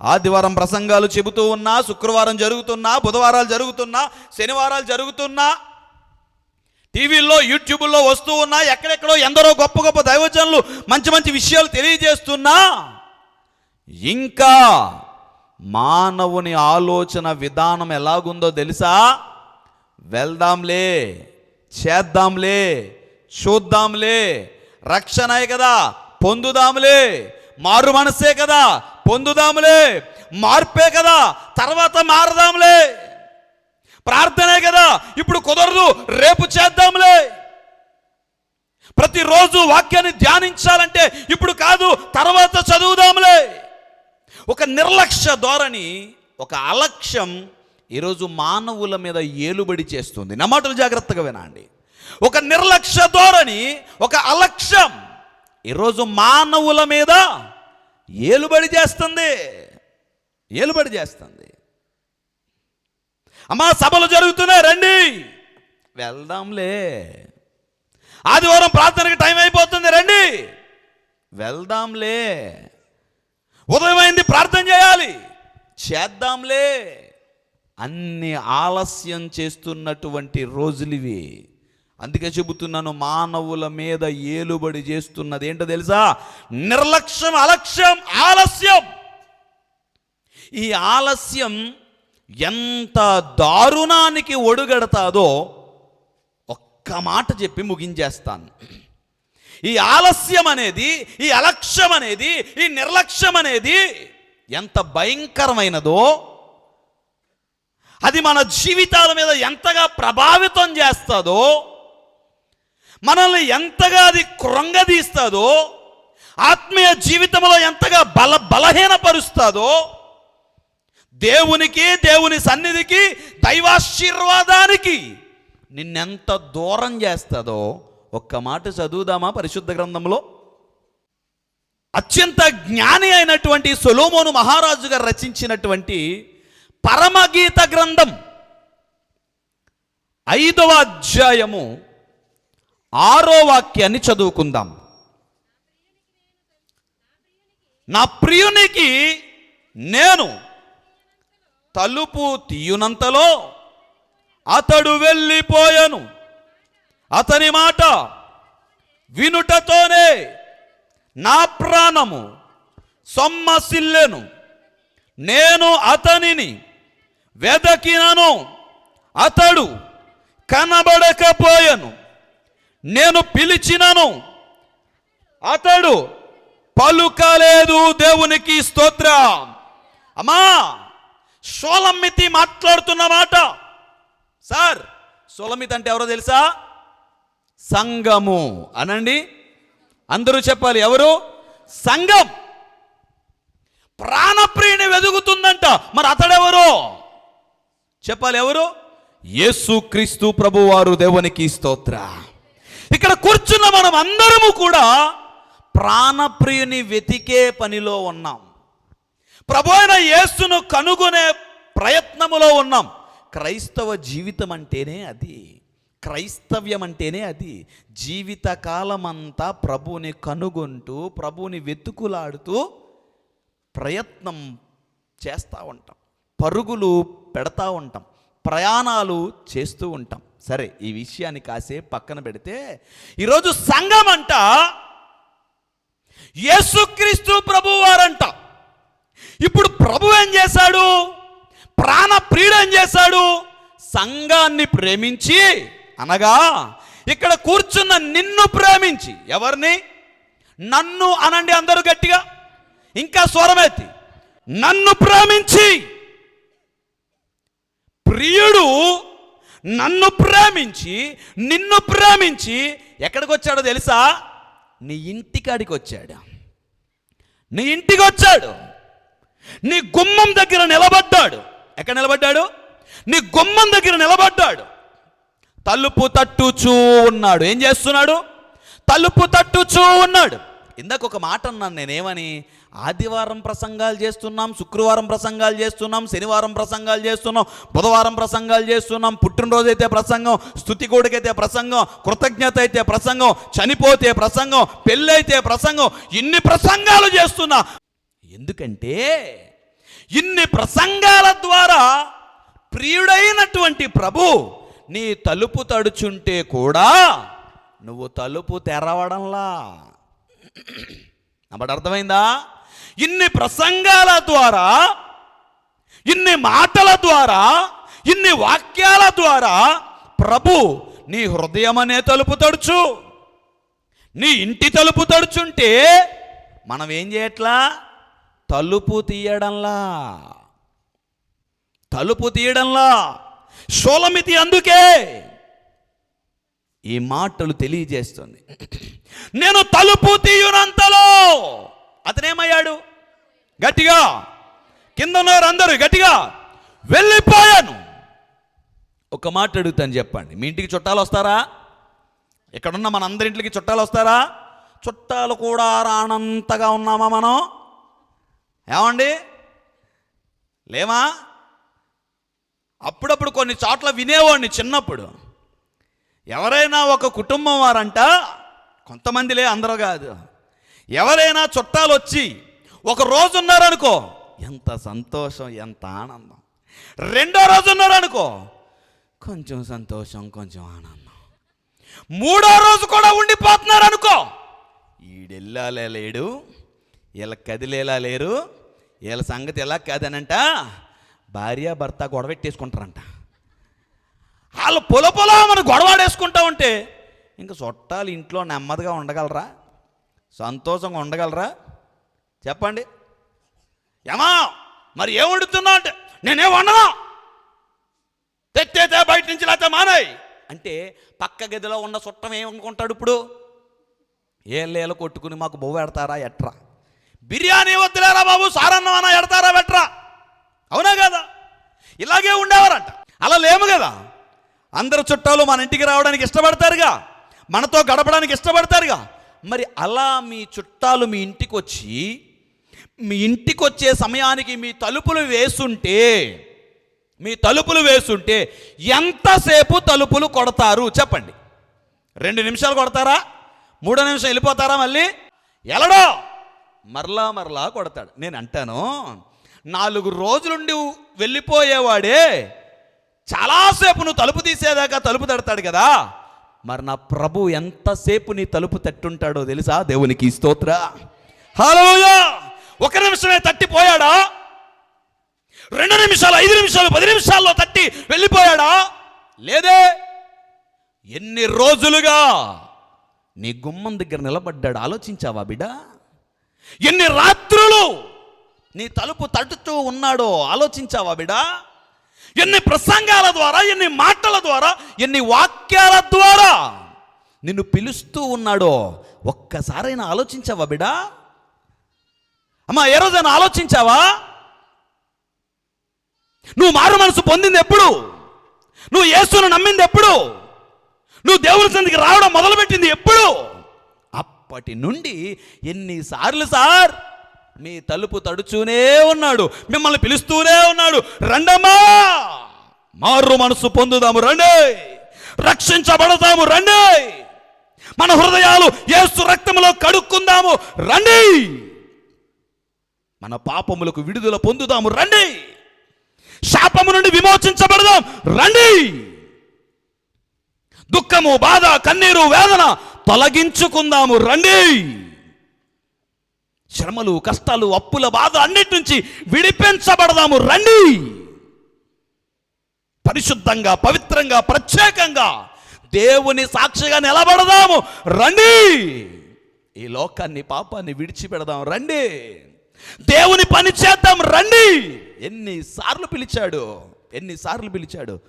ఆదివారం ప్రసంగాలు చెబుతూ ఉన్నా శుక్రవారం జరుగుతున్నా బుధవారాలు జరుగుతున్నా శనివారాలు జరుగుతున్నా టీవీల్లో యూట్యూబ్లో వస్తూ ఉన్నా ఎక్కడెక్కడో ఎందరో గొప్ప గొప్ప దైవజనులు మంచి మంచి విషయాలు తెలియజేస్తున్నా ఇంకా మానవుని ఆలోచన విధానం ఎలాగుందో తెలుసా? వెళ్దాంలే చేద్దాంలే చూద్దాంలే రక్షణే కదా పొందుదాంలే మారు మనసే కదా పొందుదాములే. మార్పే కదా తర్వాత మారదాంలే ప్రార్థనే కదా ఇప్పుడు కుదరదు రేపు చేద్దాంలే ప్రతిరోజు వాక్యాన్ని ధ్యానించాలంటే ఇప్పుడు కాదు తర్వాత చదువుదాంలే ఒక నిర్లక్ష్య ధోరణి ఒక అలక్ష్యం ఈరోజు మానవుల మీద ఏలుబడి చేస్తుంది. నా మాటలు జాగ్రత్తగా వినండి. ఒక నిర్లక్ష్య ధోరణి ఒక అలక్ష్యం ఈరోజు మానవుల మీద ఏలుబడి చేస్తుంది. ఏలుబడి చేస్తుంది. అమ్మా సభలు జరుగుతున్నాయి రండి. వెళ్దాంలే. ఆదివారం ప్రార్థనకి టైం అయిపోతుంది రండి. వెళ్దాంలే. ఉదయమైంది ప్రార్థన చేయాలి. చేద్దాంలే. అన్ని ఆలస్యం చేస్తున్నటువంటి రోజులు ఇవి అందుకే చెబుతున్నాను మానవుల మీద ఏలుబడి చేస్తున్నది ఏంటో తెలుసా? నిర్లక్ష్యం అలక్ష్యం ఆలస్యం. ఈ ఆలస్యం ఎంత దారుణానికి ఒడుగడతాదో ఒక్క మాట చెప్పి ముగించేస్తాను. ఈ ఆలస్యం అనేది ఈ అలక్ష్యం అనేది ఈ నిర్లక్ష్యం అనేది ఎంత భయంకరమైనదో అది మన జీవితాల మీద ఎంతగా ప్రభావితం చేస్తుందో మనల్ని ఎంతగా అది కృంగదీస్తుందో ఆత్మీయ జీవితంలో ఎంతగా బల బలహీనపరుస్తుందో దేవునికి దేవుని సన్నిధికి దైవాశీర్వాదానికి నిన్నెంత దూరం చేస్తుందో ఒక్క మాట చదువుదామా పరిశుద్ధ గ్రంథంలో? అత్యంత జ్ఞాని అయినటువంటి సొలోమోను మహారాజు గారు రచించినటువంటి పరమగీత గ్రంథం ఐదవ అధ్యాయము ఆరో వాక్యాన్ని చదువుకుందాం. నా ప్రియునికి నేను తలుపు తీయునంతలో అతడు వెళ్ళిపోయాను. అతని మాట వినుటతోనే నా ప్రాణము సొమ్మసిల్లెను. నేను అతనిని వెదకినను. అతడు కనబడకపోయాను. నేను పిలిచినను. అతడు పలుకలేదు దేవునికి స్తోత్ర. అమ్మా సోలమ్మితి మాట్లాడుతున్న మాట. సార్ సోలమితి అంటే ఎవరో తెలుసా? సంఘము. అనండి అందరూ చెప్పాలి ఎవరు? సంఘం. ప్రాణప్రియుని వెదుగుతుందంట. మరి అతడెవరు? చెప్పాలి ఎవరు? యేసుక్రీస్తు ప్రభువారు దేవునికి స్తోత్ర. కూర్చున్న మనం అందరము కూడా ప్రాణప్రియుని వెతికే పనిలో ఉన్నాం. ప్రభు అయిన యేసును కనుగొనే ప్రయత్నములో ఉన్నాం. క్రైస్తవ జీవితం అంటేనే అది. క్రైస్తవ్యం అంటేనే అది. జీవితకాలమంతా ప్రభువుని ప్రభుని కనుగొంటూ ప్రభువుని వెతుకులాడుతూ ప్రయత్నం చేస్తూ ఉంటాం. పరుగులు పెడతా ఉంటాం. ప్రయాణాలు చేస్తూ ఉంటాం. సరే ఈ విషయాన్ని కాసేపు పక్కన పెడితే ఈరోజు సంఘం అంట యేసుక్రీస్తు ప్రభువారంట. ఇప్పుడు ప్రభు ఏం చేశాడు? ప్రాణ ప్రియుడు ఏం చేశాడు? సంఘాన్ని ప్రేమించి అనగా ఇక్కడ కూర్చున్న నిన్ను ప్రేమించి ఎవరిని? నన్ను అనండి అందరూ గట్టిగా. ఇంకా స్వరమెత్తి నన్ను ప్రేమించి. ప్రియుడు నన్ను ప్రేమించి నిన్ను ప్రేమించి ఎక్కడికి వచ్చాడో తెలుసా? నీ ఇంటికాడికి వచ్చాడు నీ ఇంటికి వచ్చాడు నీ గుమ్మం దగ్గర నిలబడ్డాడు. ఎక్కడ నిలబడ్డాడు? నీ గుమ్మం దగ్గర నిలబడ్డాడు. తలుపు తట్టుచూ ఉన్నాడు. ఏం చేస్తున్నాడు? తలుపు తట్టుచూ ఉన్నాడు. ఇందాక ఒక మాట అన్నాను నేనేమని? ఆదివారం ప్రసంగాలు చేస్తున్నాం శుక్రవారం ప్రసంగాలు చేస్తున్నాం శనివారం ప్రసంగాలు చేస్తున్నాం బుధవారం ప్రసంగాలు చేస్తున్నాం పుట్టినరోజు అయితే ప్రసంగం స్థుతి అయితే ప్రసంగం కృతజ్ఞత అయితే ప్రసంగం చనిపోతే ప్రసంగం పెళ్ళైతే ప్రసంగం ఇన్ని ప్రసంగాలు చేస్తున్నా. ఎందుకంటే ఇన్ని ప్రసంగాల ద్వారా ప్రియుడైనటువంటి ప్రభు నీ తలుపు తడుచుంటే కూడా నువ్వు తలుపు తెరవడంలా. అప్పుడు అర్థమైందా? ఇన్ని ప్రసంగాల ద్వారా ఇన్ని మాటల ద్వారా ఇన్ని వాక్యాల ద్వారా ప్రభు నీ హృదయం అనే తలుపు తడుచు. నీ ఇంటి తలుపు తడుచుంటే మనం ఏం చేయట్లా? తలుపు తీయడంలా. తలుపు తీయడంలా. షోలమితి అందుకే ఈ మాటలు తెలియజేస్తుంది. నేను తలుపు తీయునంతలో. అతనేమయ్యాడు? గట్టిగా. కింద ఉన్నారు అందరూ గట్టిగా. వెళ్ళిపోయాను. ఒక మాట అడుగుతాను చెప్పండి. మీ ఇంటికి చుట్టాలు వస్తారా? ఇక్కడున్న మన అందరింటికి చుట్టాలు వస్తారా? చుట్టాలు కూడా రానంతగా ఉన్నామా మనం? ఏమండి? లేమా అప్పుడప్పుడు కొన్ని చోట్ల వినేవాడిని చిన్నప్పుడు. ఎవరైనా ఒక కుటుంబం వారంట కొంతమందిలే అందరూ కాదు. ఎవరైనా చుట్టాలు వచ్చి ఒక రోజు ఉన్నారనుకో ఎంత సంతోషం ఎంత ఆనందం. రెండో రోజు ఉన్నారనుకో కొంచెం సంతోషం కొంచెం ఆనందం. మూడో రోజు కూడా ఉండిపోతున్నారు అనుకో ఈడెల్లాలే లేడు వీళ్ళ కదిలేలా లేరు వీళ్ళ సంగతి ఎలా కాదనంట భార్య భర్త గొడవెట్టేసుకుంటారంట. వాళ్ళు పొల పొల మనం గొడవాడేసుకుంటా ఉంటే ఇంకా చుట్టాలు ఇంట్లో నెమ్మదిగా ఉండగలరా? సంతోషంగా ఉండగలరా? చెప్పండి. ఏమా? మరి ఏం వండుతున్నా అంటే? నేనేం వండను? తెత్తేతే బయట నుంచి లేకపోతే మానాయి. అంటే పక్క గదిలో ఉన్న చుట్టం ఏమనుకుంటాడు ఇప్పుడు? ఏళ్ళేళ్ళు కొట్టుకుని మాకు బొవ్వ ఎడతారా ఎట్రా? బిర్యానీ వద్దులేరా బాబు సారన్నం అన్న ఎడతారా వెట్రా? అవునా కదా? ఇలాగే ఉండేవారంట. అలా లేము కదా. అందరు చుట్టాలు మన ఇంటికి రావడానికి ఇష్టపడతారుగా. మనతో గడపడానికి ఇష్టపడతారుగా. మరి అలా మీ చుట్టాలు మీ ఇంటికి వచ్చి మీ ఇంటికి వచ్చే సమయానికి మీ తలుపులు వేసుంటే మీ తలుపులు వేసుంటే ఎంతసేపు తలుపులు కొడతారు చెప్పండి. రెండు నిమిషాలు కొడతారా? మూడో నిమిషం వెళ్ళిపోతారా మళ్ళీ? ఎలడో? మరలా మరలా కొడతాడు. నేను అంటాను నాలుగు రోజులుండి వెళ్ళిపోయేవాడే చాలాసేపు నువ్వు తలుపు తీసేదాకా తలుపు తడతాడు కదా. మరి నా ప్రభు ఎంతసేపు నీ తలుపు తట్టుంటాడో తెలుసా? దేవునికి స్తోత్ర. హలోయా ఒక నిమిషమే తట్టిపోయాడా? రెండు నిమిషాలు ఐదు నిమిషాలు పది నిమిషాల్లో తట్టి వెళ్ళిపోయాడా? లేదే. ఎన్ని రోజులుగా నీ గుమ్మం దగ్గర నిలబడ్డాడు? ఆలోచించావా బిడ్డ? ఎన్ని రాత్రులు నీ తలుపు తట్టుతూ ఉన్నాడో ఆలోచించావా బిడ్డ? ఎన్ని ప్రసంగాల ద్వారా ఎన్ని మాటల ద్వారా ఎన్ని వాక్యాల ద్వారా నిన్ను పిలుస్తూ ఉన్నాడో ఒక్కసారైనా ఆలోచించావా బిడా? అమ్మా ఏ రోజైనా ఆలోచించావా? నువ్వు మారు మనసు పొందింది ఎప్పుడు? నువ్వు యేసును నమ్మింది ఎప్పుడు? నువ్వు దేవుని సందికి రావడం మొదలుపెట్టింది ఎప్పుడు? అప్పటి నుండి ఎన్నిసార్లు సార్ మీ తలుపు తడుచూనే ఉన్నాడు మిమ్మల్ని పిలుస్తూనే ఉన్నాడు. రండమ్మా! మారు మనసు పొందుదాము రండి! రక్షించబడతాము రండి! మన హృదయాలు ఏసు రక్తములో కడుక్కుందాము రండి! మన పాపములకు విడుదల పొందుదాము రండి! శాపము నుండి విమోచించబడదాం రండి! దుఃఖము బాధ కన్నీరు వేదన తొలగించుకుందాము రండి! శ్రమలు కష్టాలు అప్పుల బాధ అన్నిటి నుంచి విడిపించబడదాము రండి! పరిశుద్ధంగా పవిత్రంగా ప్రత్యేకంగా దేవుని సాక్షిగా నిలబడదాము. రండి! ఈ లోకాన్ని పాపాన్ని విడిచిపెడదాం. రండి! దేవుని పని చేద్దాం. రండి! ఎన్నిసార్లు పిలిచాడు? ఎన్నిసార్లు పిలిచాడు?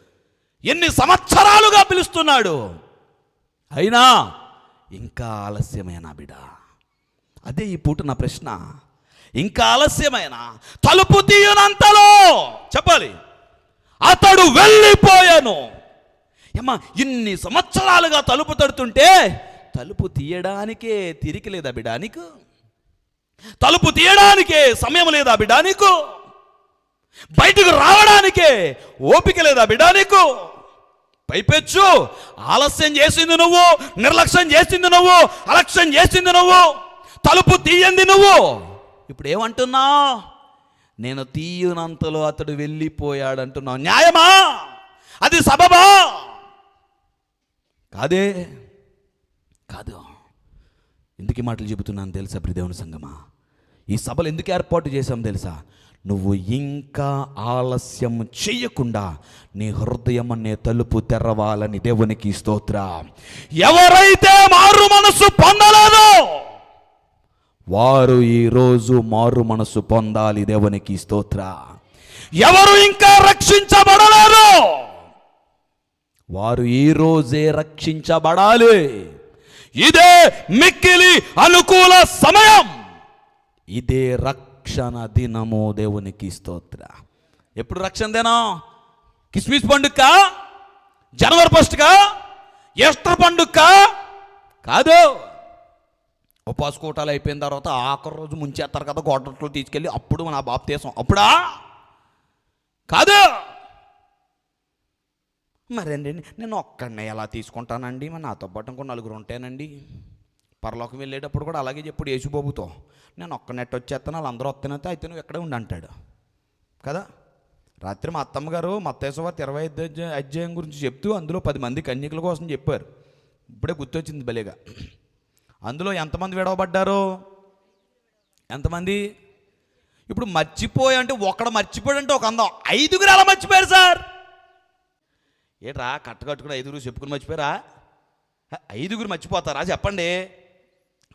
ఎన్ని సంవత్సరాలుగా పిలుస్తున్నాడు? అయినా ఇంకా ఆలస్యమైన బిడ. అదే ఈ పూట నా ప్రశ్న. ఇంకా ఆలస్యమైన తలుపు తీయనంతలో చెప్పాలి. అతడు వెళ్ళిపోయాను. ఏమా ఇన్ని సంవత్సరాలుగా తలుపు తడుతుంటే తలుపు తీయడానికే తిరిగి లేదా బిడా నీకు? తలుపు తీయడానికే సమయం లేదా బిడా నీకు? బయటకు రావడానికే ఓపిక లేదా బిడా నీకు? పైపెచ్చు ఆలస్యం చేసింది నువ్వు నిర్లక్ష్యం చేసింది నువ్వు అలక్ష్యం చేసింది నువ్వు తలుపు తీయంది నువ్వు. ఇప్పుడు ఏమంటున్నావు నేను తీయనంతలో అతడు వెళ్ళిపోయాడు అంటున్నావు న్యాయమా? అది సబబా? కాదే? కాదు. ఎందుకు మాటలు చెబుతున్నాను తెలుసా ప్రిదేవుని సంగమా? ఈ సభలు ఎందుకు ఏర్పాటు చేశాం తెలుసా? నువ్వు ఇంకా ఆలస్యం చెయ్యకుండా నీ హృదయం అనే తలుపు తెరవాలని దేవునికి స్తోత్ర. ఎవరైతే మారు మనసు పొందలేదో వారు ఈరోజు మారు మనసు పొందాలి దేవునికి స్తోత్ర. ఎవరు ఇంకా రక్షించబడలేరు వారు ఈరోజే రక్షించబడాలి. ఇదే మిక్కిలి అనుకూల సమయం. ఇదే రక్షణ దినము దేవునికి స్తోత్ర. ఎప్పుడు రక్షణ దినం? కిస్మిస్ పండుగ జనవరి ఫస్ట్గా ఎస్టర్ పండుగ కాదు. ఉపాస కూటాలు అయిపోయిన తర్వాత ఆఖరి రోజు ముంచేస్తారు కదా గోడట్లో తీసుకెళ్ళి అప్పుడు మన బాప్తీసం. అప్పుడా? కాదు! మరండి నేను ఒక్కడనే ఎలా తీసుకుంటానండి? మరి నాతో పాటు ఇంకో నలుగురు ఉంటానండి. పరలోకం వెళ్ళేటప్పుడు కూడా అలాగే చెప్పుడు యేసుబాబుతో. నేను ఒక్క నెట్ వచ్చేస్తాను వాళ్ళందరూ వస్తానైతే అయితే నువ్వు ఎక్కడే ఉండి అంటాడు. కదా? రాత్రి మా అత్తమ్మగారు మత్తేశ్వర ఇరవై ఐదు అధ్యాయం- అధ్యాయం గురించి చెప్తూ అందులో పది మంది కన్యకుల కోసం చెప్పారు. ఇప్పుడే గుర్తొచ్చింది భలేగా. అందులో ఎంతమంది విడవబడ్డారు? ఎంతమంది? ఇప్పుడు మర్చిపోయి అంటే ఒకడు మర్చిపోయాడు అంటే ఒక అందం. ఐదుగురు అలా మర్చిపోయారు సార్. ఏట్రా కట్టకట్టుకుని ఐదుగురు చెప్పుకుని మర్చిపోయారా? ఐదుగురు మర్చిపోతారా? చెప్పండి.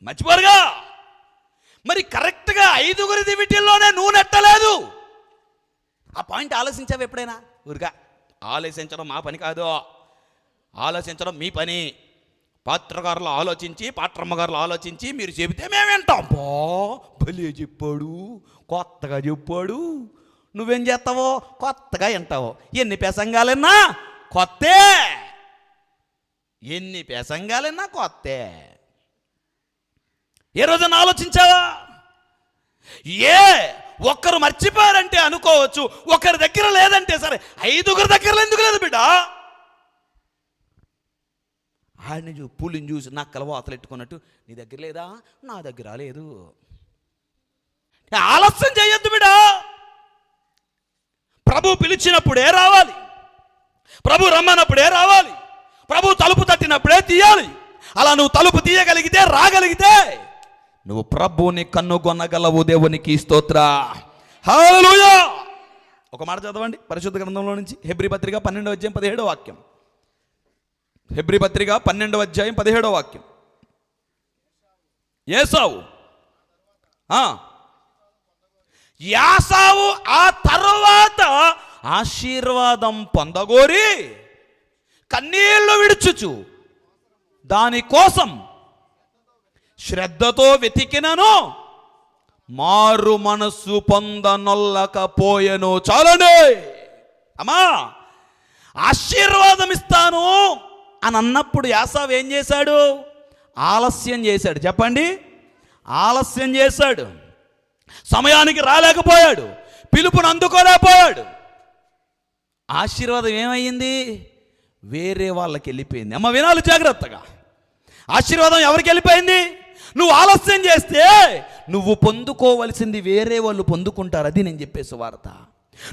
మర్చిపోరుగా? మరి కరెక్ట్గా ఐదుగురి దివిటిల్లోనే నువ్వు నెట్టలేదు ఆ పాయింట్ ఆలోచించావు ఎప్పుడైనా? ఊరిగా. ఆలోచించడం మా పని కాదు. ఆలోచించడం మీ పని. పాత్రగారులు ఆలోచించి పాత్రమ్మగారులు ఆలోచించి మీరు చెబితే మేము వింటాం. బా భలే చెప్పాడు కొత్తగా చెప్పాడు. నువ్వేం చేస్తావో? కొత్తగా వింటావు. ఎన్ని పెసంగాలన్నా కొత్తే. ఎన్ని పెసంగాలన్నా కొత్తే. ఏ రోజున ఆలోచించావా? ఏ ఒక్కరు మర్చిపోయారంటే అనుకోవచ్చు. ఒకరి దగ్గర లేదంటే సరే ఐదుగురు దగ్గర ఎందుకు లేదు బిడ్డ? ఆయన చూ పులిని చూసి నక్కల వాతలు ఎట్టుకున్నట్టు నీ దగ్గర లేదా? నా దగ్గర లేదు ఆలస్యం చేయొద్దు బిడా. ప్రభు పిలిచినప్పుడే రావాలి. ప్రభు రమ్మన్నప్పుడే రావాలి. ప్రభు తలుపు తట్టినప్పుడే తీయాలి. అలా నువ్వు తలుపు తీయగలిగితే రాగలిగితే నువ్వు ప్రభుని కన్నుగొనగలవు దేవునికి స్తోత్ర. ఒక మాట చదవండి పరిశుద్ధ గ్రంథంలో నుంచి హెబ్రి పత్రిక పన్నెండవ అధ్యాయం పదిహేడో వాక్యం. హెబ్రి పత్రిక పన్నెండవ అధ్యాయం పదిహేడో వాక్యం. ఏసావు. ఆ. యాసావు ఆ తర్వాత ఆశీర్వాదం పొందగోరి కన్నీళ్ళు విడుచుచు దానికోసం శ్రద్ధతో వెతికినను. మారు మనస్సు పొందనొల్లకపోయెను చాలండి అమ్మా ఆశీర్వాదం ఇస్తాను. అని అన్నప్పుడు యాసావు ఏం చేశాడు? ఆలస్యం చేశాడు. చెప్పండి. ఆలస్యం చేశాడు. సమయానికి రాలేకపోయాడు. పిలుపును అందుకోలేకపోయాడు. ఆశీర్వాదం ఏమయ్యింది? వేరే వాళ్ళకి వెళ్ళిపోయింది. అమ్మ వినాలి జాగ్రత్తగా. ఆశీర్వాదం ఎవరికి వెళ్ళిపోయింది? నువ్వు ఆలస్యం చేస్తే నువ్వు పొందుకోవలసింది వేరే వాళ్ళు పొందుకుంటారు. అది నేను చెప్పేసి వార్త.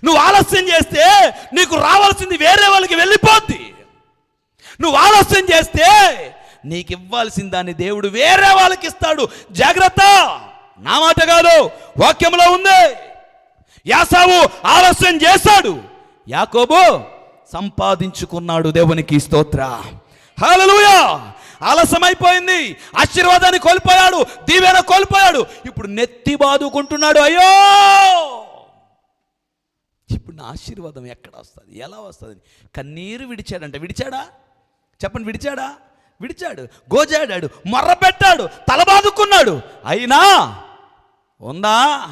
నువ్వు ఆలస్యం చేస్తే నీకు రావాల్సింది వేరే వాళ్ళకి వెళ్ళిపోద్ది నీకు ఇవ్వాల్సిన దాన్ని దేవుడు వేరే వాళ్ళకి ఇస్తాడు. జాగ్రత్త! నా మాట కాదు. వాక్యంలో ఉంది. యాసావు ఆలస్యం చేశాడు. యాకోబు సంపాదించుకున్నాడు దేవునికి స్తోత్ర. హలలుయా ఆలస్యమైపోయింది. ఆశీర్వాదాన్ని కోల్పోయాడు. దీవెన కోల్పోయాడు. ఇప్పుడు నెత్తి బాదుకుంటున్నాడు. అయ్యో! ఇప్పుడు నా ఆశీర్వాదం ఎక్కడ వస్తుంది? ఎలా వస్తుంది? కన్నీరు విడిచాడంట. విడిచాడా? చెప్పండి విడిచాడా? విడిచాడు గోజాడాడు మొర్రపెట్టాడు తలబాదుకున్నాడు. అయినా ఉందా?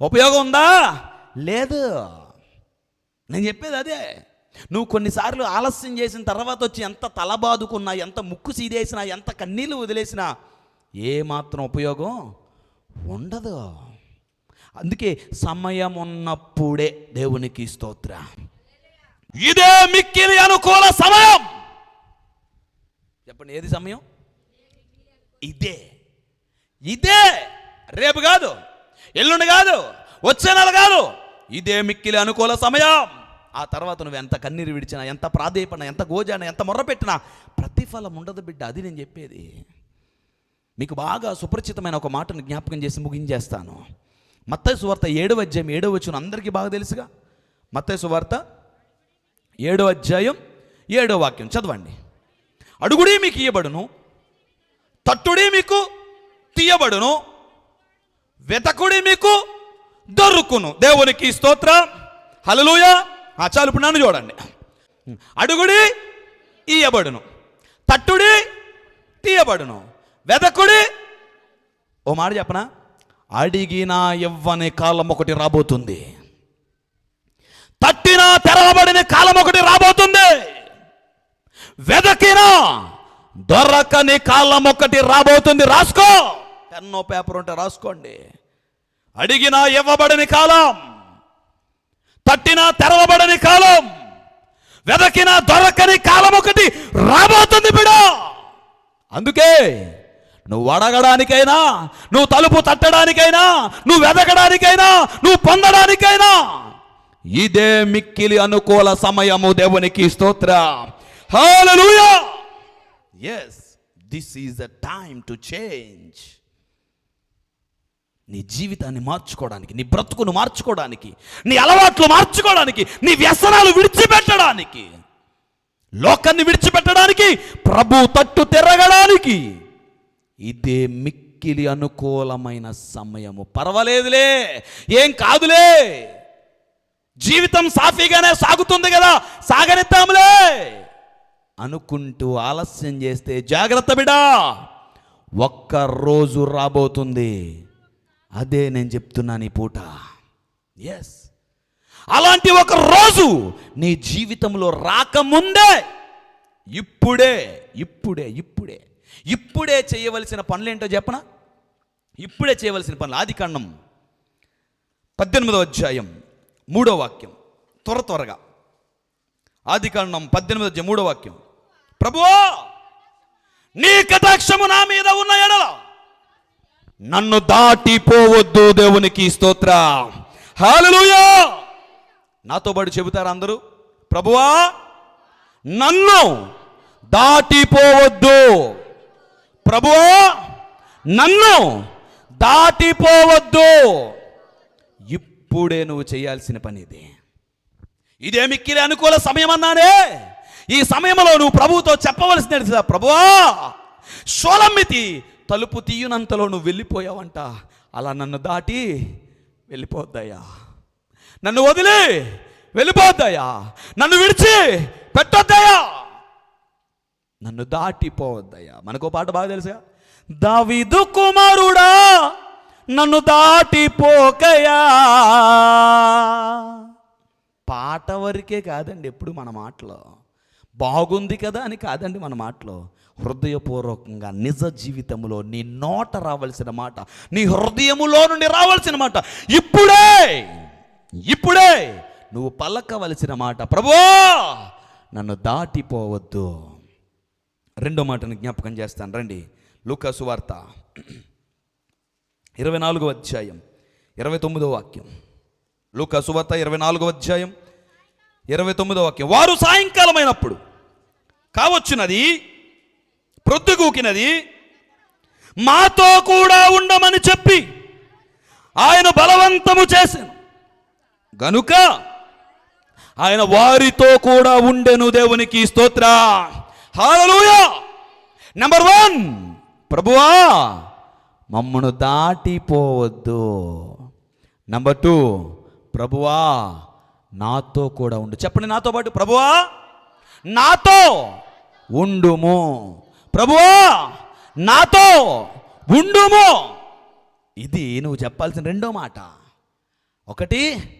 ఉపయోగం ఉందా? లేదు. నేను చెప్పేది అదే. నువ్వు కొన్నిసార్లు ఆలస్యం చేసిన తర్వాత వచ్చి ఎంత తలబాదుకున్నా ఎంత ముక్కు సీదేసినా ఎంత కన్నీళ్ళు వదిలేసినా ఏమాత్రం ఉపయోగం ఉండదు. అందుకే సమయం ఉన్నప్పుడే దేవునికి స్తోత్ర. ఇదే మిక్కిలి అనుకూల సమయం. చెప్పండి ఏది సమయం? ఇదే. ఇదే. రేపు కాదు ఎల్లుండి కాదు వచ్చే నెల కాదు. ఇదే మిక్కిలి అనుకూల సమయం. ఆ తర్వాత నువ్వు ఎంత కన్నీరు విడిచినా ఎంత ప్రాధేయపడినా ఎంత గోజానా ఎంత మొర్ర పెట్టినా ప్రతిఫలం ఉండదు బిడ్డ అది నేను చెప్పేది. మీకు బాగా సుపరిచితమైన ఒక మాటను జ్ఞాపకం చేసి ముగించేస్తాను. మత్తయి సువార్త ఏడవ అధ్యాయం ఏడవ వచ్చిన అందరికీ బాగా తెలుసుగా? మత్తయి సువార్త ఏడవ అధ్యాయం ఏడో వాక్యం. చదవండి. అడుగుడే మీకు ఇయ్యబడును తట్టుడే మీకు తీయబడును వెతకుడి మీకు దొరుకును. దేవునికి స్తోత్రం. హలలుయ ఆ చాలు ఇప్పుడు నన్ను చూడండి. అడుగుడి ఇయ్యబడును తట్టుడి తీయబడును వెదకుడి ఓ మాట చెప్పనా? అడిగినా ఇవ్వని కాలం ఒకటి రాబోతుంది తట్టినా తెరవబడిన కాలం ఒకటి రాబోతుంది. వెదకినా దొరకని కాలం ఒకటి రాబోతుంది రాసుకో. పెన్నో పేపర్ ఉంటే రాసుకోండి. అడిగినా ఇవ్వబడని కాలం తట్టినా తెరవబడని కాలం వెదకినా దొరకని కాలం ఒకటి రాబోతుంది బిడ. అందుకే నువ్వు అడగడానికైనా నువ్వు తలుపు తట్టడానికైనా నువ్వు వెదకడానికైనా నువ్వు పొందడానికైనా ఇదే మిక్కిలి అనుకూల సమయము దేవునికి స్తోత్రం. Hallelujah yes this is the time to change నీ జీవితాన్ని మార్చుకోవడానికి నీ బ్రతుకును మార్చుకోవడానికి నీ అలవాట్లు మార్చుకోవడానికి నీ వ్యసనాలు విడిచిపెట్టడానికి లోకాన్ని విడిచిపెట్టడానికి ప్రభు తట్టు తిరగడానికి ఇదే మిక్కిలి అనుకూలమైన సమయము. పర్వాలేదులే ఏం కాదులే. జీవితం సాఫీగానే సాగుతుంది కదా సాగనిద్దాంలే అనుకుంటూ ఆలస్యం చేస్తే జాగ్రత్త బిడా. ఒక్క రోజు రాబోతుంది. అదే నేను చెప్తున్నాను ఈ పూట. ఎస్ అలాంటి ఒక రోజు నీ జీవితంలో రాకముందే ఇప్పుడే ఇప్పుడే ఇప్పుడే ఇప్పుడే చేయవలసిన పనులేంటో చెప్పనా? ఇప్పుడే చేయవలసిన పనులు. ఆది కాండం పద్దెనిమిదవ అధ్యాయం మూడో వాక్యం. త్వర త్వరగా. ఆది కాండం పద్దెనిమిదో అధ్యాయం మూడో వాక్యం. ప్రభువా నీ కటాక్షము నా మీద ఉన్న ఎడల నన్ను దాటిపోవద్దు దేవునికి స్తోత్ర. హాలలుయా నాతో పాటు చెబుతారు అందరూ? ప్రభువా నన్ను దాటిపోవద్దు ప్రభువా నన్ను దాటిపోవద్దు ఇప్పుడే నువ్వు చేయాల్సిన పని ఇది. ఇదే మిక్కిలి అనుకూల సమయం అన్నానే ఈ సమయంలో నువ్వు ప్రభువుతో చెప్పవలసిన ప్రభువా షోలమ్మితి తలుపు తీయునంతలో నువ్వు వెళ్ళిపోయావంట. అలా నన్ను దాటి వెళ్ళిపోద్దయ్యా. నన్ను వదిలి వెళ్ళిపోద్దయ్యా. నన్ను విడిచి పెట్టొద్దయ్యా. నన్ను దాటిపోవద్దయ్యా. మనకు పాట బాగా తెలుసా? దావిదు కుమారుడా నన్ను దాటిపోకయా పాట వరకే కాదండి ఎప్పుడు మన మాటలో. బాగుంది కదా అని కాదండి మన మాటలో. హృదయపూర్వకంగా నిజ జీవితంలో నీ నోట రావాల్సిన మాట నీ హృదయములో నుండి రావాల్సిన మాట ఇప్పుడే ఇప్పుడే నువ్వు పలకవలసిన మాట ప్రభో నన్ను దాటిపోవద్దు. రెండో మాటను జ్ఞాపకం చేస్తాను రండి. లూకాసు వార్త. ఇరవై నాలుగో అధ్యాయం ఇరవై తొమ్మిదో వాక్యం. లూకా వార్త ఇరవై నాలుగో అధ్యాయం ఇరవై తొమ్మిదో వాక్యం. వారు సాయంకాలమైనప్పుడు కావచ్చునది ప్రొద్దుగూకినది మాతో కూడా ఉండమని చెప్పి ఆయన బలవంతము చేశాను. గనుక ఆయన వారితో కూడా ఉండెను దేవునికి స్తోత్ర. హల్లెలూయా! నెంబర్ వన్ ప్రభువా మమ్మను దాటిపోవద్దు. నెంబర్ టూ ప్రభువా నాతో కూడా ఉండు. చెప్పండి నాతో పాటు ప్రభువా? నాతో ఉండుము. ప్రభువా నాతో ఉండుము. ఇది నువ్వు చెప్పాల్సిన రెండో మాట. ఒకటి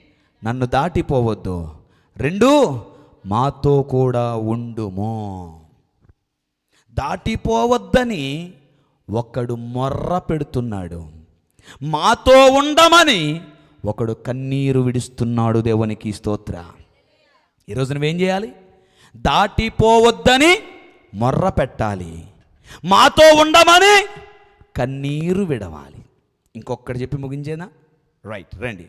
నన్ను దాటిపోవద్దు. రెండు మాతో కూడా ఉండుము. దాటిపోవద్దని ఒకడు మొర్ర పెడుతున్నాడు. మాతో ఉండమని ఒకడు కన్నీరు విడుస్తున్నాడు దేవునికి స్తోత్ర. ఈరోజు నువ్వేం చేయాలి? దాటిపోవద్దని మొర్ర పెట్టాలి. మాతో ఉండమని కన్నీరు విడవాలి. ఇంకొకటి చెప్పి ముగించేనా? రైట్ రండి.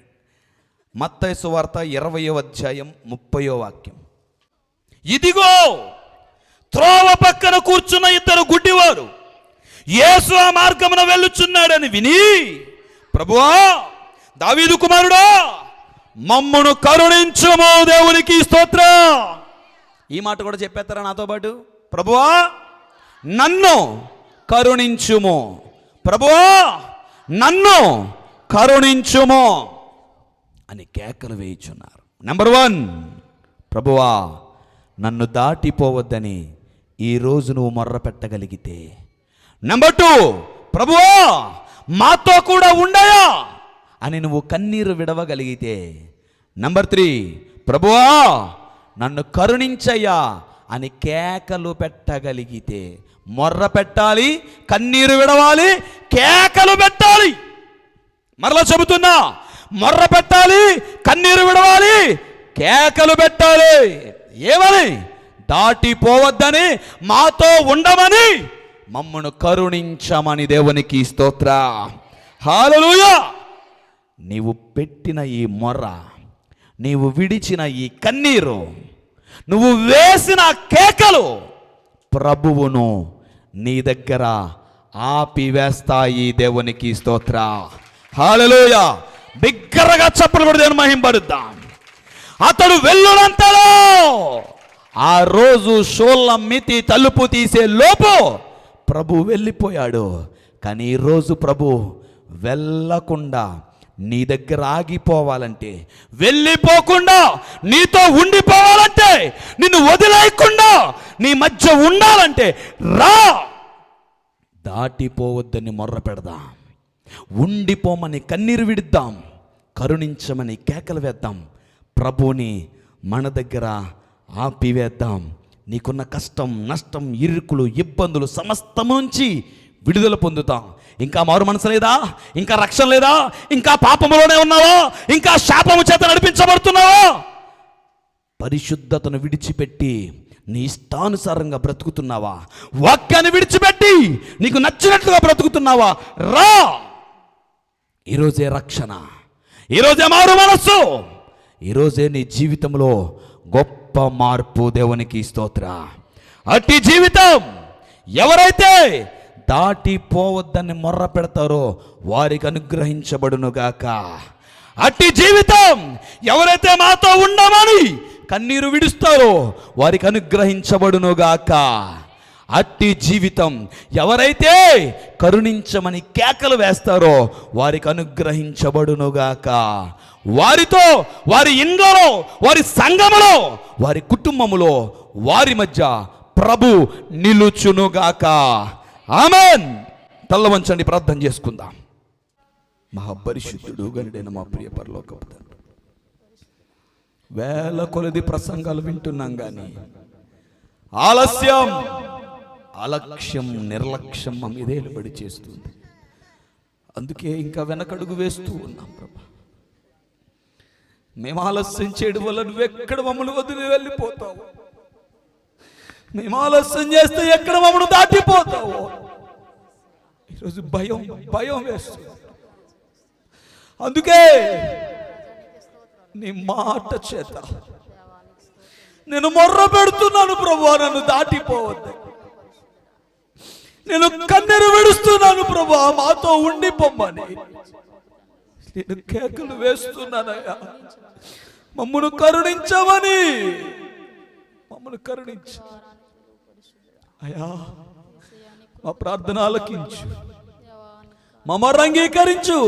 మత్తయి సువార్త ఇరవయో అధ్యాయం ముప్పయో వాక్యం. ఇదిగో త్రోవ పక్కన కూర్చున్న ఇద్దరు గుడ్డివారు యేసు ఆ మార్గమున వెళ్ళుచున్నాడని విని ప్రభువా దావీదు కుమారుడా మమ్మను కరుణించము దేవునికి స్తోత్రం. ఈ మాట కూడా చెప్పేస్తారా నాతో పాటు? ప్రభువా నన్ను కరుణించుము. ప్రభువా నన్ను కరుణించుము అని కేకలు వేయించున్నారు. నెంబర్ వన్ ప్రభువా నన్ను దాటిపోవద్దని ఈరోజు నువ్వు మొర్ర పెట్టగలిగితే. నెంబర్ టూ ప్రభువా మాతో కూడా ఉండయా? అని నువ్వు కన్నీరు విడవగలిగితే. నెంబర్ త్రీ ప్రభువా నన్ను కరుణించయ్యా అని కేకలు పెట్టగలిగితే. మొర్ర పెట్టాలి కన్నీరు విడవాలి కేకలు పెట్టాలి. మరలా చెబుతున్నా మొర్ర పెట్టాలి కన్నీరు విడవాలి కేకలు పెట్టాలి. ఏమని? దాటిపోవద్దని మాతో ఉండమని మమ్మను కరుణించమని దేవునికి స్తోత్ర. హాలలుయా నీవు పెట్టిన ఈ మొర్ర నీవు విడిచిన ఈ కన్నీరు నువ్వు వేసిన కేకలు ప్రభువును నీ దగ్గర ఆపివేస్తాయి దేవునికి స్తోత్ర. హాలలోయ బిగ్గరగా చప్పలు కూడా దేవుని మహింపడుద్దాం. అతడు వెళ్ళునంతలో ఆ రోజు షోళ్ళ మితి తలుపు తీసే లోపు ప్రభు వెళ్ళిపోయాడు. కానీ ఈరోజు రోజు ప్రభు వెళ్ళకుండా నీ దగ్గర ఆగిపోవాలంటే వెళ్ళిపోకుండా నీతో ఉండిపోవాలంటే నిన్ను వదిలేయకుండా నీ మధ్య ఉండాలంటే రా! దాటిపోవద్దని మొర్ర పెడదాం. ఉండిపోమని కన్నీరు విడిద్దాం. కరుణించమని కేకలు వేద్దాం. ప్రభుని మన దగ్గర ఆపివేద్దాం. నీకున్న కష్టం నష్టం ఇరుకులు ఇబ్బందులు సమస్తము నుంచి విడుదల పొందుతాం. ఇంకా మారు మనసు లేదా? ఇంకా రక్షణ లేదా? ఇంకా పాపములోనే ఉన్నావా? ఇంకా శాపము చేత నడిపించబడుతున్నావో? పరిశుద్ధతను విడిచిపెట్టి నీ ఇష్టానుసారంగా బ్రతుకుతున్నావా? వాక్యాన్ని విడిచిపెట్టి నీకు నచ్చినట్లుగా బ్రతుకుతున్నావా? రా! ఈరోజే రక్షణ. ఈరోజే మారు మనస్సు. ఈరోజే నీ జీవితంలో గొప్ప మార్పు దేవునికి స్తోత్ర. అట్టి జీవితం ఎవరైతే దాటిపోవద్దని మొర్ర పెడతారో వారికి అనుగ్రహించబడునుగాక అట్టి జీవితం ఎవరైతే మాతో ఉండమని కన్నీరు విడుస్తారో వారికి అనుగ్రహించబడునుగాక అట్టి జీవితం ఎవరైతే కరుణించమని కేకలు వేస్తారో వారికి అనుగ్రహించబడునుగాక వారితో వారి ఇండ్లలో వారి సంఘములో వారి కుటుంబములో వారి మధ్య ప్రభు నిలుచునుగాక ఆమెన్. తల్ల వంచండి ప్రార్థన చేసుకుందాం. మహాపరిశుద్ధుడు గనుడైన మా ప్రియ పరలోకపు తండ్రి. వేల కొలది ప్రసంగాలు వింటున్నాం కానీ ఆలస్యం అలక్ష్యం నిర్లక్ష్యం మా మీద నిలబడి చేస్తుంది. అందుకే ఇంకా వెనకడుగు వేస్తూ ఉన్నాం ప్రభా. మేము ఆలస్యం చేయడం వల్ల నువ్వెక్కడ మమ్మల్ని వదిలి వెళ్ళిపోతావు? మేము ఆలస్యం చేస్తే ఎక్కడ మమ్మల్ని దాటిపోతావు? ఈరోజు భయం భయం వేస్తుంది. అందుకే నీ మాట చేత నేను మొర్ర పెడుతున్నాను ప్రభు నన్ను దాటిపోవద్దు. నేను కన్నెరు విడుస్తున్నాను ప్రభు మాతో ఉండి పొమ్మని నేను కేకలు వేస్తున్నానయ్యా. మమ్మను కరుణించమని. మమ్మను కరుణించ. అయ్యా మా ప్రార్థన ఆలకించు మమ్మల్ని అంగీకరించు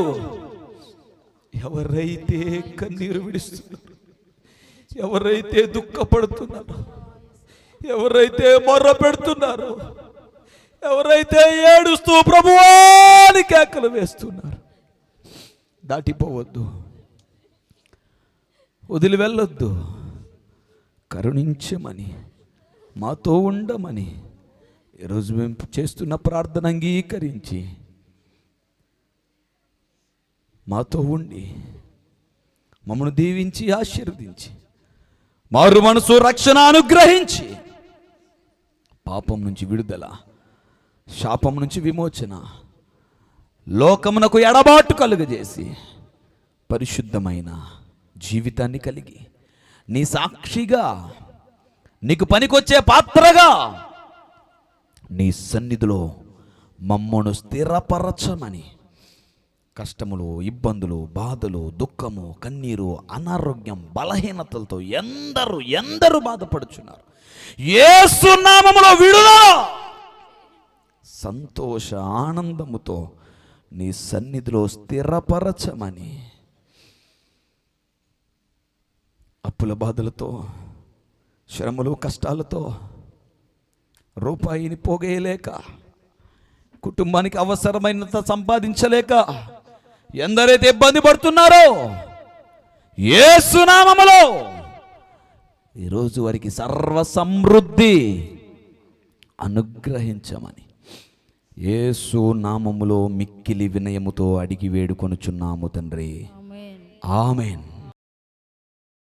ఎవరైతే కన్నీరు విడుస్తున్నారు ఎవరైతే దుఃఖపడుతున్నారు ఎవరైతే మొర్ర పెడుతున్నారు ఎవరైతే ఏడుస్తూ ప్రభువాని కేకలు వేస్తున్నారు దాటిపోవద్దు. వదిలి వెళ్ళొద్దు. కరుణించమని మాతో ఉండమని ఈరోజు మేము చేస్తున్న ప్రార్థన అంగీకరించి మాతో ఉండి మమ్మను దీవించి ఆశీర్వదించి మారు మనసు రక్షణ అనుగ్రహించి పాపం నుంచి విడుదల శాపం నుంచి విమోచన లోకమునకు ఎడబాటు కలుగజేసి పరిశుద్ధమైన జీవితాన్ని కలిగి నీ సాక్షిగా నీకు పనికొచ్చే పాత్రగా నీ సన్నిధిలో మమ్మను స్థిరపరచమని. కష్టములు ఇబ్బందులు బాధలు దుఃఖము కన్నీరు అనారోగ్యం బలహీనతలతో ఎందరు ఎందరు బాధపడుచున్నారు. ఏసునామములో విడుదల! సంతోష ఆనందముతో నీ సన్నిధిలో స్థిరపరచమని. అప్పుల బాధలతో శ్రమలు కష్టాలతో రూపాయిని పోగేయలేక కుటుంబానికి అవసరమైనంత సంపాదించలేక ఎందరైతే ఇబ్బంది పడుతున్నారో ఏసునామములో ఈరోజు వారికి సర్వ సమృద్ధి అనుగ్రహించమని యేసు నామములో మిక్కిలి వినయముతో అడిగి వేడుకొనుచున్నాము తండ్రి. ఆమెన్.